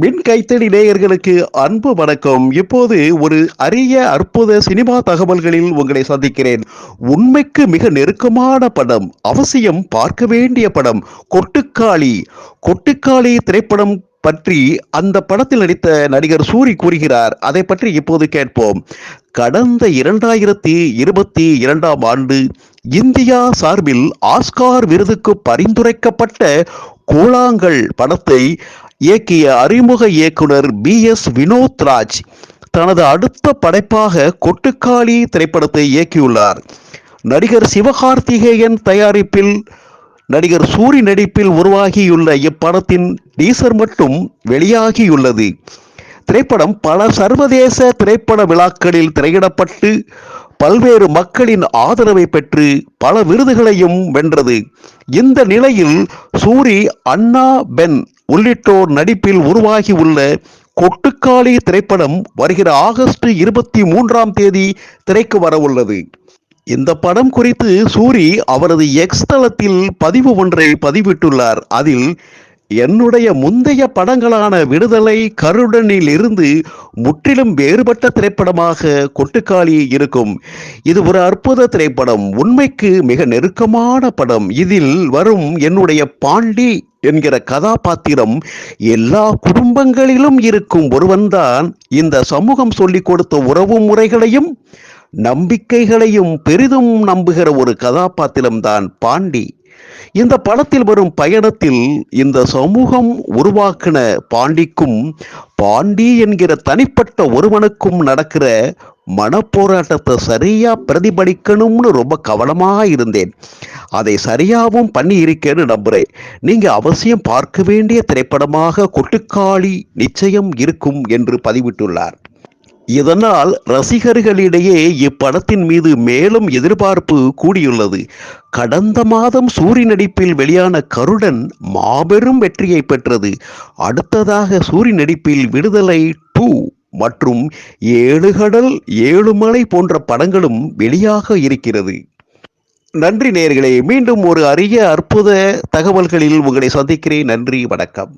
மின் கைத்தடி நேயர்களுக்கு அன்பு வணக்கம். இப்போது ஒரு அரிய அற்புத சினிமா தகவல்களில் உங்களை சந்திக்கிறேன். உண்மைக்கு மிக நெருக்கமான படம் அவசியம் பார்க்க வேண்டிய படம் கொட்டுக்காளி. கொட்டுக்காளி திரைப்படம் பற்றி அந்த படத்தில் நடித்த நடிகர் சூரி கூறுகிறார். அதை பற்றி இப்போது கேட்போம். கடந்த இரண்டாயிரத்தி இருபத்தி இரண்டாம் ஆண்டு இந்தியா சார்பில் ஆஸ்கார் விருதுக்கு பரிந்துரைக்கப்பட்ட கூழாங்கல் படத்தை இயக்கிய அறிமுக இயக்குனர் பி எஸ் வினோத் ராஜ் தனது அடுத்த படைப்பாக கொட்டுக்காளி திரைப்படத்தை இயக்கியுள்ளார். நடிகர் சிவகார்த்திகேயன் தயாரிப்பில் நடிகர் சூரி நடிப்பில் உருவாகியுள்ள இப்படத்தின் டீசர் மட்டும் வெளியாகியுள்ளது. திரைப்படம் பல சர்வதேச திரைப்பட விழாக்களில் திரையிடப்பட்டு பல்வேறு மக்களின் ஆதரவை பெற்று பல விருதுகளையும் வென்றது. இந்த நிலையில் சூரி அண்ணா பென் உள்ளிட்டோர் நடிப்பில் உருவாகியுள்ள கொட்டுக்காளி திரைப்படம் வருகிற ஆகஸ்ட் இருபத்தி மூன்றாம் தேதி திரைக்கு வரவுள்ளது இந்த படம் குறித்து சூரி அவரது எக்ஸ் தளத்தில் பதிவு ஒன்றை பதிவிட்டுள்ளார். அதில் என்னுடைய முந்தைய படங்களான விடுதலை கருடனில் இருந்து முற்றிலும் வேறுபட்ட திரைப்படமாக கொட்டுக்காளி இருக்கும். இது ஒரு அற்புத திரைப்படம். உண்மைக்கு மிக நெருக்கமான படம். இதில் வரும் என்னுடைய பாண்டி என்கிற கதாபாத்திரம் எல்லா குடும்பங்களிலும் இருக்கும் ஒருவன்தான். இந்த சமூகம் சொல்லிக் கொடுத்த உறவு முறைகளையும் நம்பிக்கைகளையும் பெரிதும் நம்புகிற ஒரு கதாபாத்திரம்தான் பாண்டி. இந்த படத்தில் வரும் பயணத்தில் இந்த சமூகம் உருவாக்கின பாண்டிக்கும் பாண்டி என்கிற தனிப்பட்ட ஒருவனுக்கும் நடக்கிற மனப்போராட்டத்தை சரியா பிரதிபலிக்கணும்னு ரொம்ப கவனமாக இருந்தேன். அதை சரியாகவும் பண்ணி இருக்கேன்னு நம்புறேன். நீங்க அவசியம் பார்க்க வேண்டிய திரைப்படமாக கொட்டுக்காளி நிச்சயம் இருக்கும் என்று பதிவிட்டுள்ளார். இதனால் ரசிகர்களிடையே இப்படத்தின் மீது மேலும் எதிர்பார்ப்பு கூடியுள்ளது. கடந்த மாதம் சூரி நடிப்பில் வெளியான கருடன் மாபெரும் வெற்றியை பெற்றது. அடுத்ததாக சூரி நடிப்பில் விடுதலை டூ மற்றும் ஏழு கடல் ஏழு மலை போன்ற படங்களும் வெளியாக இருக்கிறது. நன்றி நேர்களே மீண்டும் ஒரு அரிய அற்புத தகவல்களில் உங்களை சந்திக்கிறேன். நன்றி வணக்கம்.